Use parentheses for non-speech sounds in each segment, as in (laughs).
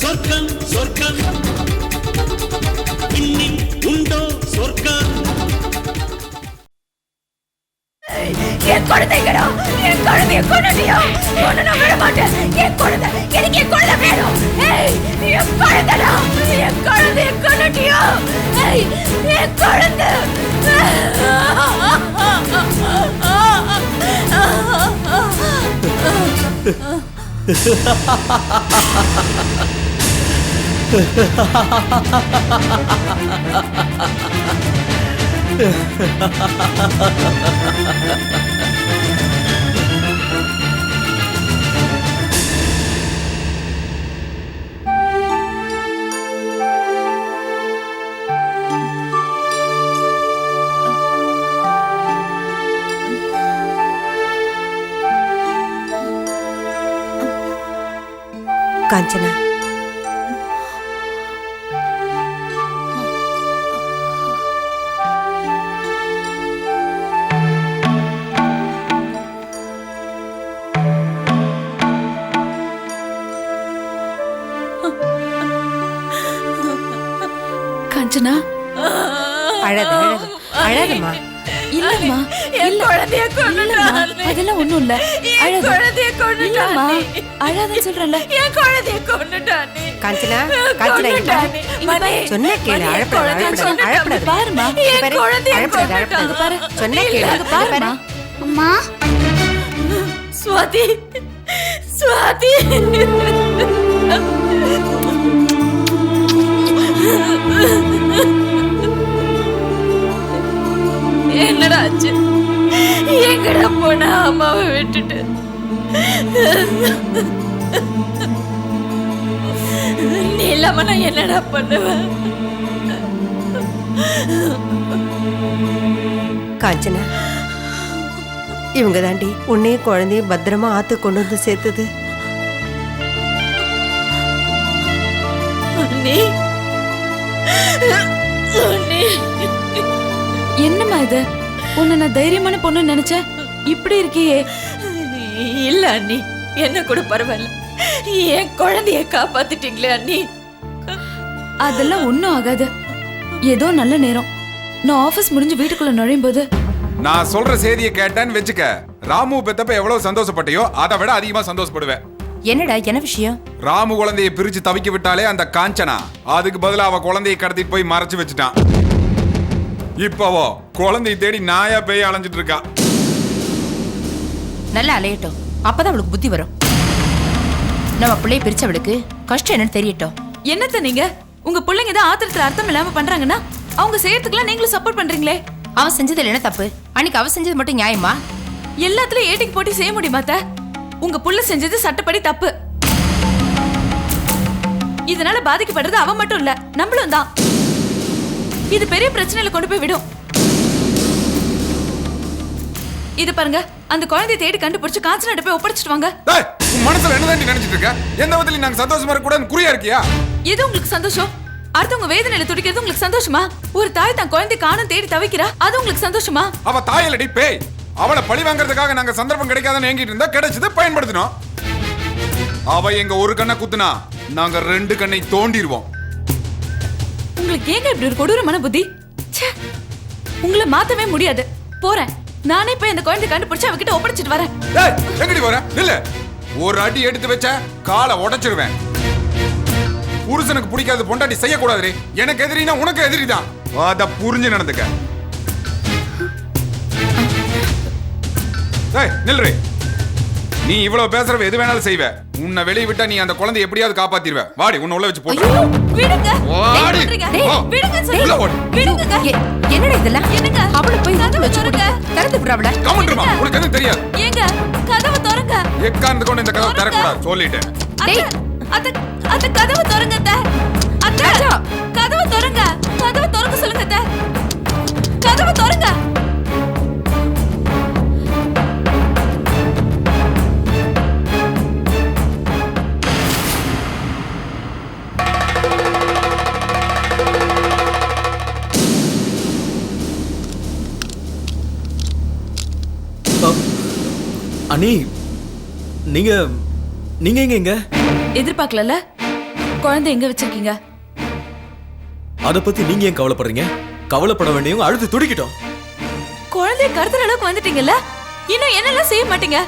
சொர்க்கம் சொர்க்கம் இன்னில் உண்டோ சொர்க்கம்? என் குழந்தைங்களா என் குழந்தைய கொண்டுட்டியா கொண்டு நான் விட மாட்டேன் என் குழந்தை எனக்கு என் குழந்தை வேணும். என் குழந்தைடா என் குழந்தைய என் குழந்தை. Ha ha ha ha ha ha! Kanchana. Kanchana? அழாத அழாத அழாதம்மா இல்லம்மா. என் குழந்தைய அதெல்லாம் ஒண்ணும் இல்ல. என் அழாத குழந்தைய கொண்டுட்டா இல்லம்மா. அழாதன்னு சொல்றேன்ல. என் குழந்தைய கொண்டுட்டா நீ காஞ்சனா காஞ்சனா. மணி சொன்னா கேளு அழப்படாத அழப்படாத. அழப்படாத. பாருமா என் பாரு, குழந்தைய அழப்படாத கொண்டுட்டா அழப்படாத பாரு. சொன்னா கேளு. அங்க பாருமா அம்மா. சுவாதி. சுவாதி. என்னடா ஆச்சு? எங்கடா போன அம்மாவை விட்டுட்டு? நீ இல்லாம நான் என்னடா பண்ணுவேன் காஞ்சனா இவங்க தாண்டி உன்னையும் குழந்தையும் பத்திரமா ஆத்து கொண்டு வந்து சேர்த்தது. என்னம்மா இது? உன்னை நான் தைரியமான பொண்ணு நினைச்சேன். இப்படி இருக்கியே. இல்ல அண்ணி என்ன கூட பரவாயில்ல. என் குழந்தைய காப்பாத்திட்டீங்களே அண்ணி. அதெல்லாம் ஒண்ணும் ஆகாது. ஏதோ நல்ல நேரம். நான் ஆபீஸ் முடிஞ்சு வீட்டுக்குள்ள நுழையும் போது நான் சொல்ற செய்தியை கேட்டேன்னு வச்சுக்க. ராமு பெத்தப்ப எவ்வளவு சந்தோஷப்பட்டியோ அதை விட அதிகமா சந்தோஷப்படுவேன். என்னடா என்ன விஷயம்? ராமு குழந்தையை பிரிச்சு தவிக்க விட்டாலே அந்த காஞ்சனா. அதுக்கு பதிலா அவ குழந்தையை கடத்திட்டு போய் மறைச்சு வச்சுட்டான். இப்பவோ குழந்தையை தேடி நாயா பேய் அலைஞ்சிட்டு இருக்கா. நல்லா அலையட்டும். அப்பதான் அவளுக்கு புத்தி வரும். நம்ம பிள்ளைய பிரிச்சவளுக்கு கஷ்டம் என்னன்னு தெரியட்டும். என்னத்த நீங்க? உங்க பிள்ளைங்க தான் ஆத்திரத்துல அர்த்தம் இல்லாம பண்றாங்கன்னா அவங்க செய்யறதுக்குலாம் நீங்களும் சப்போர்ட் பண்றீங்களே? அவ செஞ்சதுல என்ன தப்பு? அன்னைக்கு அவ செஞ்சது மட்டும் நியாயமா? எல்லாத்துலயும் ஏட்டிக்கு போட்டி செய்ய முடியுமா அத்தை? உங்க புள்ள செஞ்சது சட்டப்படி தப்பு. இதனால பாதிக்கப்படுறது அவ மட்டும் இல்ல நம்மளும் தான். இது பெரிய பிரச்சனையில கொண்டு போய் விடும். இது பாருங்க அந்த குழந்தையை தேடி கண்டுபிடிச்சு காஞ்சனாட்ட போய் ஒப்படைச்சிட்டு வாங்க. உன் மனசுல என்னதான் நினைச்சிட்டு இருக்க? எந்த விதத்திலும் நாங்க சந்தோஷமா இருக்க கூடாதுன்னு குறியா இருக்கியா? எது உங்களுக்கு சந்தோஷம்? அடுத்தவங்க வேதனையில துடிக்கிறது உங்களுக்கு சந்தோஷமா? ஒரு தாய் தன் குழந்தை காணும் தேடி தவிக்கிறா? அது உங்களுக்கு சந்தோஷமா? அவ தாயலடி பேய். அவளை பழி வாங்குறதுக்காக நாங்க சந்தர்ப்பம் கிடைக்காதுன்னு ஏங்கிட்டு இருந்தா கிடைச்சது பயன்படுத்தினோம். அவ எங்க ஒரு கண்ணை குத்துனா நாங்க ரெண்டு கண்ணை தோண்டிடுவோம். உங்களுக்கு ஏங்க இப்படி ஒரு கொடூரமான புத்தி? ச்சே உங்களை மாத்தவே முடியாது. போறேன். நானே போய் அந்த குழந்தை கண்டுபிடிச்சு அவகிட்ட ஒப்படைச்சிட்டு வரேன். எங்கடி போற? இல்ல ஒரு அடி எடுத்து வச்ச காலை உடைச்சிருவேன். புருஷனுக்கு பிடிக்காத பொண்டாட்டி செய்யக்கூடாது எனக்கு எதிரினா உனக்கு எதிரிதான். அத புரிஞ்சு நடந்துக்க. நில்றேன் நீ இவ்வளவு பேசுறவ எது வேணாலும் செய்வ உன்னை வெளிய விட்டா நீ அந்த குழந்தை எப்படியாவது காப்பாத்திடுவ வாடி உன்னை உள்ள வச்சு போட்டு விடுங்க. என்ன? ஓ. விடுங்க உள்ள. ஓடு. விடுங்க என்னடா இதெல்லாம் என்னங்க? அவளை போய் கதவை வச்சு திறங்க. திறந்து விடுற அவளை கமண்டுமா உனக்கு எதுவும் தெரியாது ஏங்க கதவை திறங்க எக்காந்து கொண்டு இந்த கதவை திறக்கூடாது சொல்லிட்டேன் அத்தை, அத்தை, அத்தை, கதவை திறங்க அத்தை. அத்தை, கதவை திறங்க கதவை திறக்க சொல்லுங்க அத்தை. கதவை திறங்க அண்ணி நீங்க நீங்க எங்க இங்க? எதிர்பார்க்கலல்ல? குழந்தை எங்க வச்சிருக்கீங்க? அத பத்தி நீங்க ஏன் கவலைப்படுறீங்க? கவலைப்பட வேண்டியவங்க அழுது துடிக்கட்டும். குழந்தைய கடத்துற அளவுக்கு வந்துட்டீங்கல்ல? இன்னும் என்னெல்லாம் செய்ய மாட்டீங்க?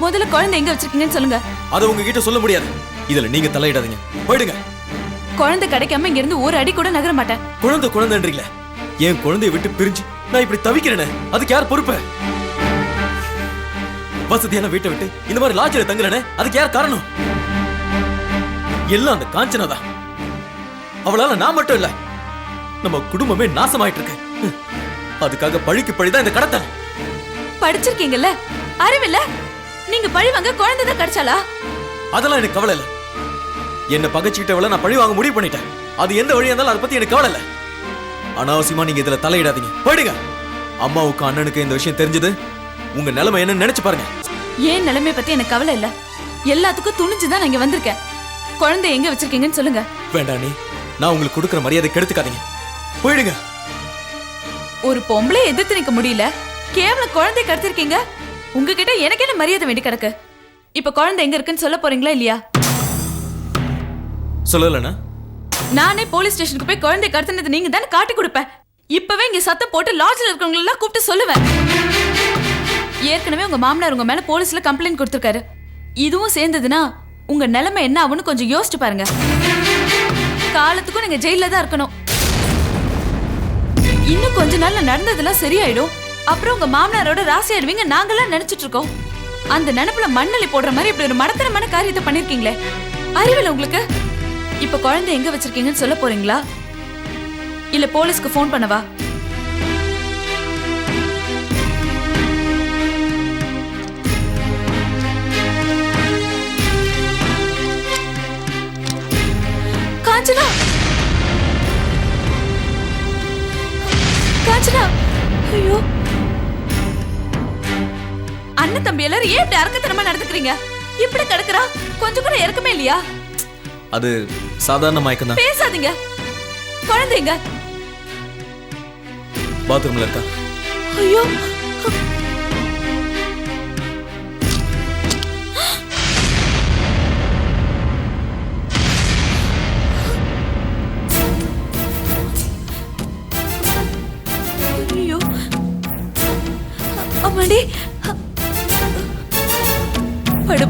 முதல்ல குழந்தை எங்க வச்சிருக்கீங்கன்னு சொல்லுங்க. அதை உங்ககிட்ட சொல்ல முடியாது. இதுல நீங்க தலையிடாதீங்க. போயிடுங்க. குழந்தை கிடைக்காம இங்க இருந்து ஒரு அடி கூட நகர மாட்டேன். குழந்தை குழந்தைன்றீங்களே. என் குழந்தைய விட்டு பிரிஞ்சு நான் இப்படி தவிக்கிறேனே. அதுக்கு யார் பொறுப்பு? வசதியான வீட்டை விட்டு இந்த மாதிரி லாட்ஜில தங்குறேனே? அதுக்கு யார் காரணம்? எல்லாம் அந்த காஞ்சனா தான் அவளால நான் மட்டும் இல்ல நம்ம குடும்பமே நாசமாயிட்டு இருக்கு அதுக்காக பழிக்கு பழிதான் இந்த கடத்தல். படிச்சிருக்கீங்கல்ல? அறிவில்ல? நீங்க பழி வாங்க குழந்தை தான் கிடைச்சாலா அதெல்லாம் எனக்கு கவலை இல்ல. என்ன பகைச்சுக்கிட்டவள நான் பழி வாங்க முடிவு பண்ணிட்டேன். அது எந்த வழியா இருந்தாலும் அதை பத்தி எனக்கு கவலை இல்ல. அனாவசியமா நீங்க இதுல தலையிடாதீங்க. போயிடுங்க. அம்மாவுக்கு அண்ணனுக்கு இந்த விஷயம் தெரிஞ்சது. உங்க நிலைமை என்னன்னு நினைச்சு பாருங்க. ஏன் நிலைமை பத்தி எனக்கு கவலை இல்ல? எல்லாத்துக்கும் துணிஞ்சுதான் நான் இங்க வந்திருக்கேன். குழந்தை எங்க வச்சிருக்கீங்கன்னு சொல்லுங்க. வேண்டாம் நீ நான் உங்களுக்கு கொடுக்குற மரியாதை கெடுத்துக்காதீங்க. போயிடுங்க. ஒரு பொம்பளை எதிர்த்து நிக்க முடியல. கேவலம் குழந்தை கடத்திருக்கீங்க. உங்ககிட்ட எனக்கு என்ன மரியாதை வேண்டி கிடக்கு? இப்ப குழந்தை எங்க இருக்குன்னு சொல்ல போறீங்களா இல்லையா? சொல்லலண்ணா நானே போலீஸ் ஸ்டேஷனுக்கு போய் குழந்தை கடத்தினது நீங்க தானே காட்டி கொடுப்பேன். இப்பவே இங்க சத்தம் போட்டு லாட்ஜில் இருக்கவங்க எல்லாம் கூப்பிட்டு சொல்லுவேன். ஏற்கனவே உங்க மாமனார் உங்க மேல போலீஸ்ல கம்ப்ளைண்ட் கொடுத்திருக்காரு. இதுவும் சேர்ந்ததுன்னா உங்க நிலைமை என்ன ஆகும்னு கொஞ்சம் யோசிச்சு பாருங்க. காலத்துக்கும் நீங்க ஜெயில தான் இருக்கணும். இன்னும் கொஞ்ச நாள்ல நடந்ததெல்லாம் சரியாயிடும். அப்புறம் உங்க மாமனாரோட ராசி ஆயிடுவீங்க நாங்கெல்லாம் நினைச்சிட்டு இருக்கோம். அந்த நினைப்புல மண்ணலி போடுற மாதிரி இப்படி ஒரு மடத்தனமான காரியத்தை பண்ணிருக்கீங்களே. அறிவில் உங்களுக்கு? இப்ப குழந்தை எங்க வச்சிருக்கீங்கன்னு சொல்ல போறீங்களா? இல்ல போலீஸ்க்கு ஃபோன் பண்ணவா? காஞ்சனா? காஞ்சனா? ஐயோ. அண்ணன் தம்பி எல்லாரும் ஏன் இப்படி அரக்கத்தனமா நடந்துக்கிறீங்க? இப்படி கிடக்குறா? கொஞ்சம் கூட இறக்கமே இல்லையா? அது சாதாரண மயக்கம் தான் பேசாதீங்க. குழந்தைங்க. பாத்ரூம்ல இருக்கா? ஐயோ.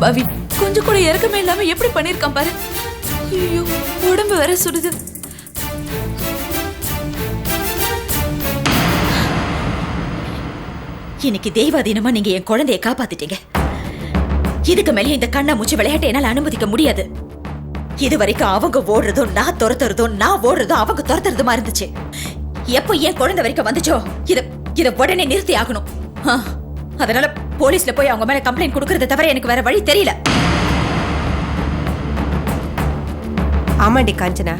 பவி கொஞ்சம் கூட இறக்கமே இல்லாம எப்படி பண்ணிருக்கான் பாரு? ஐயோ உடம்பு வேற சுடுது இன்னைக்கு தெய்வாதீனமா நீங்க என் குழந்தைய காப்பாத்திட்டீங்க. இதுக்கு மேலே இந்த கண்ணா மூச்சு விளையாட்டை என்னால் அனுமதிக்க முடியாது. இது வரைக்கும் அவங்க ஓடுறதும் நான் துரத்துறதும் நான் ஓடுறதும் அவங்க துரத்துறதுமா இருந்துச்சு. எப்போ என் குழந்தை வரைக்கும் வந்துச்சோ? இதை இதை உடனே நிறுத்தி ஆகணும். அதனால போலீஸ்ல போய் அவங்க மேல கம்ப்ளைண்ட் கொடுக்கறத தவிர எனக்கு வேற வழி தெரியல. ஆமாண்டி காஞ்சனா.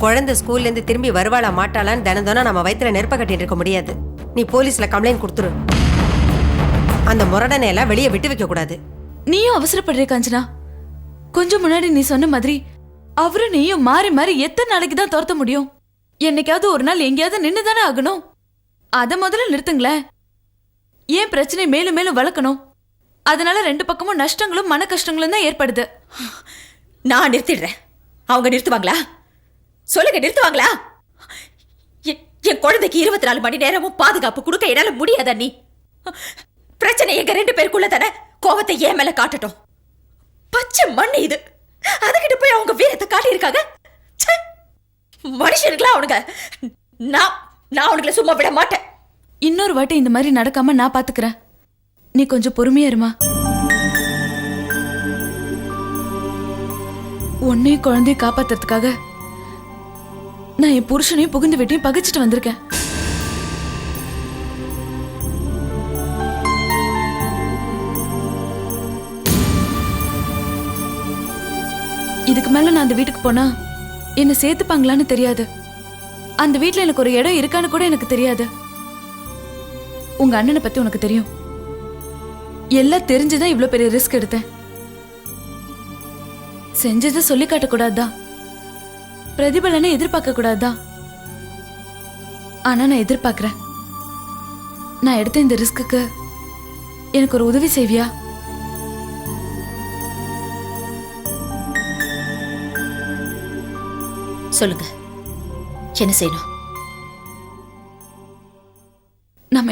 குழந்தை ஸ்கூல்ல இருந்து திரும்பி வருவாளா மாட்டாளான்னு தினம் தினம் நம்ம வயித்துல நெருப்ப கட்டிட்டு இருக்க முடியாது. நீ போலீஸ்ல கம்ப்ளைண்ட் கொடுத்துரு. அந்த முரடனை எல்லாம் வெளியே விட்டு வைக்க கூடாது. நீயும் அவசரப்படுற காஞ்சனா. கொஞ்சம் முன்னாடி நீ சொன்ன மாதிரி அவரும் நீயும் மாறி மாறி எத்தனை நாளைக்கு தான் துரத்த முடியும்? என்னைக்காவது ஒரு நாள் எங்கேயாவது நின்று தானே ஆகணும்? அத முதல்ல நிறுத்துங்களேன். ஏன் பிரச்சனை மேலும் மேலும் வளர்க்கணும்? அதனால ரெண்டு பக்கமும் நஷ்டங்களும் மன கஷ்டங்களும் தான் ஏற்படுது. நான் நிறுத்திடுறேன். அவங்க நிறுத்துவாங்களா? சொல்லுங்க நிறுத்துவாங்களா? என் என் குழந்தைக்கு இருபத்தி நாலு மணி நேரமும் பாதுகாப்பு கொடுக்க என்னால முடியாதா நீ? பிரச்சனை எங்க ரெண்டு பேருக்குள்ள தானே? கோபத்தை ஏன் மேல காட்டட்டும். பச்சை மண் இது. அதுகிட்ட போய் அவங்க வீரத்தை காட்டியிருக்காங்க ச்சே! மனுஷனுங்களா அவனுங்க? நான் நான் அவனுங்களை சும்மா விட மாட்டேன். இன்னொரு வாட்டி இந்த மாதிரி நடக்காம நான் பாத்துக்கிறேன். நீ கொஞ்சம் பொறுமையா இருமா. உன்னையும் குழந்தைய காப்பாத்துறதுக்காக நான் என் புருஷனையும் புகுந்து வீட்டையும் பகிச்சுட்டு வந்திருக்கேன். இதுக்கு மேல நான் அந்த வீட்டுக்கு போனா என்ன சேர்த்துப்பாங்களான்னு தெரியாது. அந்த வீட்டுல எனக்கு ஒரு இடம் இருக்கான்னு கூட எனக்கு தெரியாது. உங்க அண்ணனை பத்தி உனக்கு தெரியும். எல்லாம் தெரிஞ்சுதான் இவ்வளவு பெரிய ரிஸ்க் எடுத்தேன். செஞ்சதை சொல்லி காட்டக்கூடாதுதான் பிரதிபலனை எதிர்பார்க்க கூடாதுதான் ஆனா நான் எதிர்பார்க்கறேன். நான் எடுத்த இந்த ரிஸ்க்குக்கு எனக்கு ஒரு உதவி செய்வியா? சொல்லுங்க. என்ன செய்யணும்?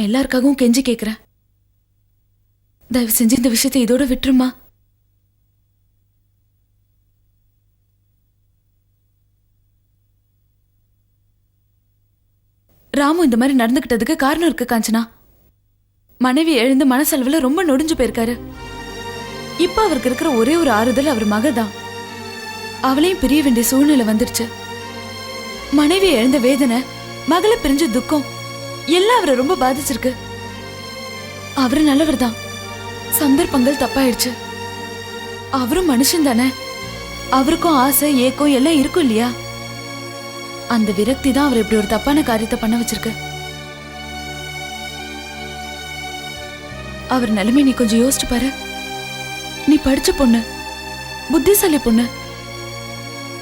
நான் எல்லாருக்காகவும் கெஞ்சி கேக்குறேன். தயவு செஞ்சு இந்த விஷயத்தை இதோட விட்டுருமா? ராமு இந்த மாதிரி நடந்துகிட்டதுக்கு காரணம் இருக்கு காஞ்சனா. மனைவி எழுந்து மனசளவுல ரொம்ப நொடிஞ்சு போயிருக்காரு. இப்ப அவருக்கு இருக்கிற ஒரே ஒரு ஆறுதல் அவர் மகதான் அவளையும் பிரிய வேண்டிய சூழ்நிலை வந்துருச்சு. மனைவி எழுந்த வேதனை மகளை பிரிஞ்ச துக்கம் எல்லாம் அவரை ரொம்ப பாதிச்சிருக்கு. அவரு நல்லவர் தான். சந்தர்ப்பங்கள் தப்பாயிடுச்சு. அவரும் மனுஷன் தானே. அவருக்கும் ஆசை ஏக்கம் எல்லாம் இருக்கும் இல்லையா? அந்த விரக்தி தான் அவர் இப்படி ஒரு தப்பான காரியத்தை பண்ண வச்சிருக்கு. அவர் நிலைமை நீ கொஞ்சம் யோசிச்சு பாரு. நீ படிச்ச பொண்ணு புத்திசாலி பொண்ணு.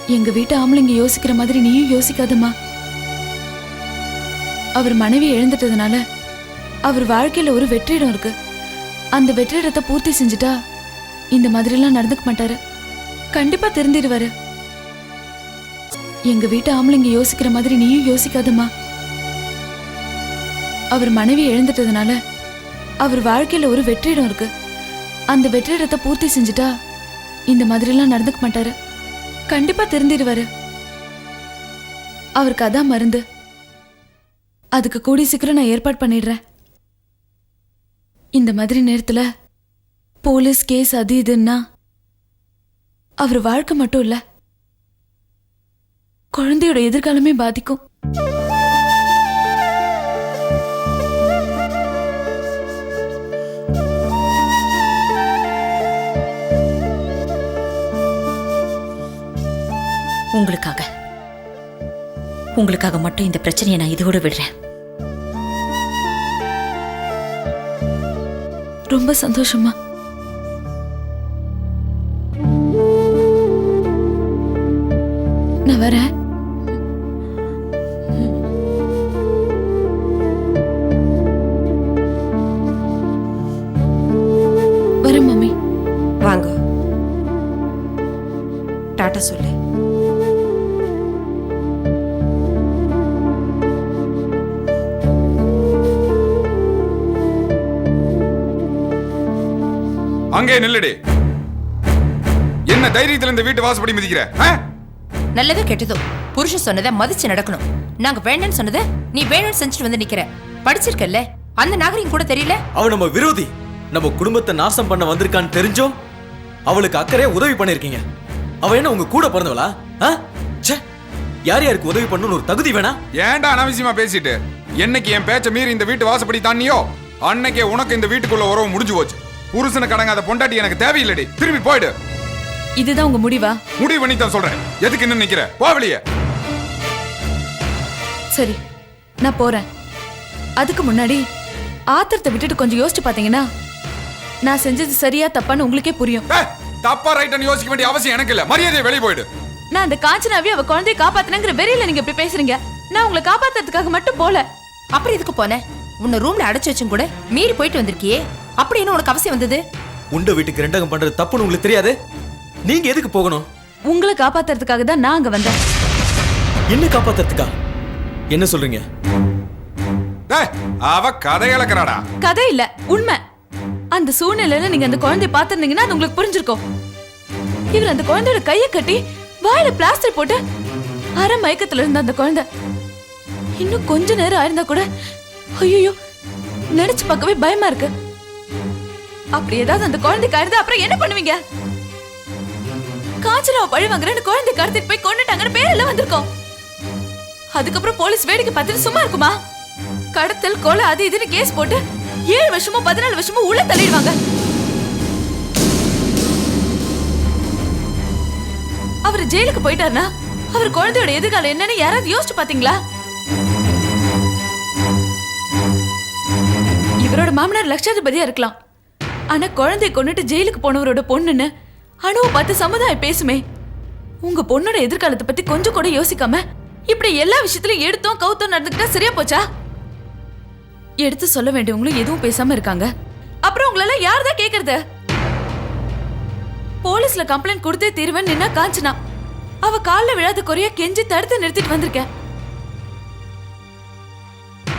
எங்க வீட்டு ஆம்பளைங்க யோசிக்கிற மாதிரி நீயும் யோசிக்காதம்மா. அவர் மனைவி எழுந்துட்டதுனால அவர் வாழ்க்கையில ஒரு வெற்றிடம் இருக்கு. அந்த வெற்றிடத்தை பூர்த்தி செஞ்சுட்டா இந்த மாதிரிலாம் நடந்துக்க மாட்டாரு. கண்டிப்பா திருந்திடுவாரு எங்க வீட்டு ஆம்பளைங்க யோசிக்கிற மாதிரி நீயும் யோசிக்காதம்மா. அவர் மனைவி எழுந்துட்டதுனால அவர் வாழ்க்கையில ஒரு வெற்றிடம் இருக்கு. அந்த வெற்றிடத்தை பூர்த்தி செஞ்சுட்டா இந்த மாதிரிலாம் நடந்துக்க மாட்டாரு. கண்டிப்பா திருந்திடுவாரு அவருக்கு அதான் மருந்து. அதுக்கு கூடி சீக்கிரம் நான் ஏற்பாடு பண்ணிடுறேன். இந்த மாதிரி நேரத்தில் போலீஸ் கேஸ் அது இதுன்னா அவர் வாழ்க்கை மட்டும் இல்லை குழந்தையோட எதிர்காலமே பாதிக்கும். உங்களுக்காக. உங்களுக்காக மட்டும் இந்த பிரச்சனையை நான் இதோடு விடுறேன். ரொம்ப சந்தோஷமா அங்கே நில்லுடி. என்ன தைரியத்துல இந்த வீட்டு வாசப்படி மிதிக்கிற? நல்லதோ கெட்டதோ புருஷன் சொன்னதை மதிச்சு நடக்கணும். நாங்க வேண்டாம்னு சொன்னதை நீ வேணும்னு செஞ்சுட்டு வந்து நிக்கிற. படிச்சிருக்கல்ல? அந்த நாகரிகம் கூட தெரியல? அவ நம்ம விரோதி. நம்ம குடும்பத்தை நாசம் பண்ண வந்திருக்கான்னு தெரிஞ்சும் அவளுக்கு அக்கறையா உதவி பண்ணிருக்கீங்க. அவ என்ன உங்க கூட பிறந்தவளா? ச்சே. யார் யாருக்கு உதவி பண்ணணும்னு ஒரு தகுதி வேணா? ஏன்டா அனாவசியமா பேசிட்டு? என்னைக்கு என் பேச்ச மீறி இந்த வீட்டு வாசப்படி தாண்டியோ அன்னைக்கே உனக்கு இந்த வீட்டுக்குள்ள உறவு முடிஞ்சு போச்சு. புருஷனை கடங்காத பொண்டாட்டி எனக்கு தேவையில்லடி. திரும்பி போயிடு. இதுதான் உங்க முடிவா? முடிவு பண்ணி தான் சொல்றேன். எதுக்கு இன்னும் நிக்கிற? போவலியே சரி நான் போறேன். அதுக்கு முன்னாடி ஆத்திரத்தை விட்டுட்டு கொஞ்சம் யோசிச்சு பாத்தீங்கன்னா நான் செஞ்சது சரியா தப்பான்னு உங்களுக்கே புரியும். தப்பா ரைட்னு யோசிக்க வேண்டிய அவசியம் எனக்கு இல்ல. மரியாதையை வெளியே போயிடு. நான் அந்த காஞ்சனாவே அவ குழந்தைய காப்பாத்தினங்கிற வெறியில நீங்க இப்படி பேசுறீங்க. நான் உங்களை காப்பாத்துறதுக்காக மட்டும் போல. அப்புறம் எதுக்கு போன? உன்னை ரூம்ல அடைச்சு வச்சும் கூட மீறி போயிட்டு வந்திருக்கியே. அப்படி என்ன உனக்கு அவசியம் வந்தது? உண்ட வீட்டுக்கு ரெண்டகம் பண்றது தப்புன்னு உங்களுக்கு தெரியாது? நீங்க எதுக்கு போகணும்? உங்களை காப்பாத்துறதுக்காக தான் நான் அங்க வந்தேன். என்ன காப்பாத்துறதுக்கா? என்ன சொல்றீங்க? டேய், அவ கதை இழக்கிறாடா. கதை இல்ல உண்மை. அந்த சூழ்நிலையில நீங்க அந்த குழந்தைய பாத்திருந்தீங்கன்னா அது உங்களுக்கு புரிஞ்சிருக்கும். இவர் அந்த குழந்தையோட கையை கட்டி வாயில பிளாஸ்டர் போட்டு அரை மயக்கத்துல இருந்த அந்த குழந்தை. இன்னும் கொஞ்ச நேரம் ஆயிருந்தா கூட ஐயோ நினைச்சு பார்க்கவே பயமா இருக்கு. அப்படி ஏதாவது அந்த குழந்தைக்கு கருது அப்புறம் என்ன பண்ணுவீங்க? காய்ச்சலாவை பழி வாங்குறேன்னு குழந்தை கடத்திட்டு போய் கொண்டுட்டாங்கன்னு பேரெல்லாம் வந்திருக்கோம். அதுக்கப்புறம் போலீஸ் வேடிக்கை பார்த்துட்டு சும்மா இருக்குமா? கடத்தல் கொலை அது இதுன்னு கேஸ் போட்டு ஏழு வருஷமோ பதினாலு வருஷமோ உள்ள தள்ளிடுவாங்க. அவர் ஜெயிலுக்கு போயிட்டாருன்னா அவர் குழந்தையோட எதிர்காலம் என்னன்னு யாராவது யோசிச்சு பாத்தீங்களா இவரோட மாமனார் லட்சாதிபதியா இருக்கலாம். ஆனா குழந்தைய கொண்டுட்டு ஜெயிலுக்கு போனவரோட பொண்ணுன்னு அணுவை பார்த்து சமுதாயம் பேசுமே. உங்க பொண்ணோட எதிர்காலத்தை பத்தி கொஞ்சம் கூட யோசிக்காம இப்படி எல்லா விஷயத்திலும் எடுத்தோம் கவுத்தோம் நடந்துக்கிட்டா சரியா போச்சா? எடுத்து சொல்ல வேண்டியவங்களும் எதுவும் பேசாம இருக்காங்க. அப்புறம் உங்களால யார் தான் கேக்குறது? போலீஸ்ல கம்ப்ளைண்ட் கொடுத்தே தீருவேன் நின்னா காஞ்சனா. அவ கால்ல விழாத குறைய கெஞ்சி தடுத்து நிறுத்திட்டு வந்திருக்கேன்.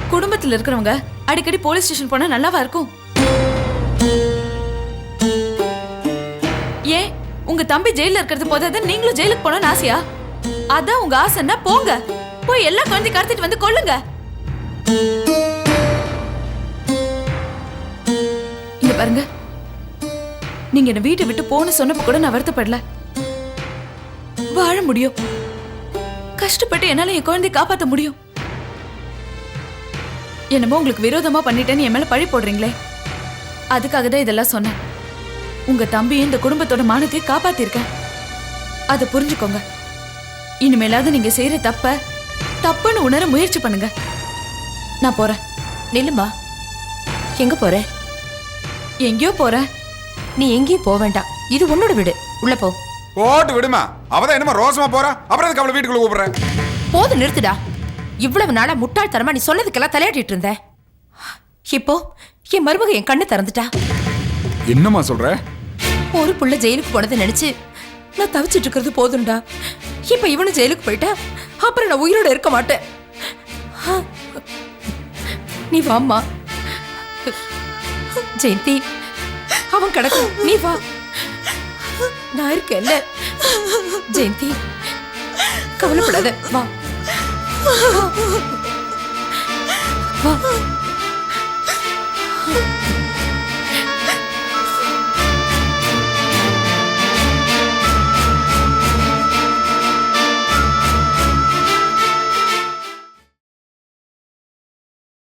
குடும்பத்தில் இருக்கிறவங்க அடிக்கடி போலீஸ் ஸ்டேஷன் போனா நல்லாவா இருக்கும்? ஏன்? உங்க தம்பி ஜெயில இருக்கிறது போதாது நீங்களும் ஜெயிலுக்கு போகணும்னு ஆசையா? அதான் உங்க ஆசைன்னா போங்க. போய் எல்லா குழந்தை கடத்திட்டு வந்து கொல்லுங்க. இங்க பாருங்க. நீங்க என்ன வீட்டை விட்டு போன சொன்னப்ப கூட நான் வருத்தப்படல. வாழ முடியும். கஷ்டப்பட்டு என்னால என் குழந்தைய காப்பாத்த முடியும். என்னமோ உங்களுக்கு விரோதமா பண்ணிட்டேன்னு என் மேல பழி போடுறீங்களே. அதுக்காக தான் இதெல்லாம் சொன்னேன். உங்க தம்பி இந்த குடும்பத்தோட மானத்தையும் காப்பாத்திருக்கேன். அதை புரிஞ்சுக்கோங்க. இனிமேலாவது நீங்க செய்யற தப்ப தப்புன்னு உணர முயற்சி பண்ணுங்க. நான் போறேன். நில்லுமா? எங்க போற? எங்கேயோ போறேன். நீ எங்கேயும் போக வேண்டாம். இது உன்னோட வீடு. உள்ள போ. போட்டு விடுமா. அவதான் என்னமா ரோசமா போறா. அப்புறம் எதுக்கு அவளை வீட்டுக்குள்ள கூப்பிடுற? போதும் நிறுத்துடா. இவ்வளவு நாளா முட்டாள்தனமா நீ சொன்னதுக்கெல்லாம் தலையாட்டிட்டு இருந்த. இப்போ என் மருமக என் கண்ணு திறந்துட்டா. என்னம்மா சொல்ற? ஒரு புள்ள ஜெயிலுக்கு போனதை நினைச்சு நான் தவிச்சிட்டு இருக்கிறது போதும்டா. இப்ப இவனும் ஜெயிலுக்கு போயிட்டா அப்புறம் நான் உயிரோட இருக்க மாட்டேன். நீ வாம்மா. ஜெயந்தி அவன் கிடக்கு. நீ வா. நான் இருக்கேன்ல. ஜெயந்தி கவலைப்படாத. வா. வா. Yeah. (laughs)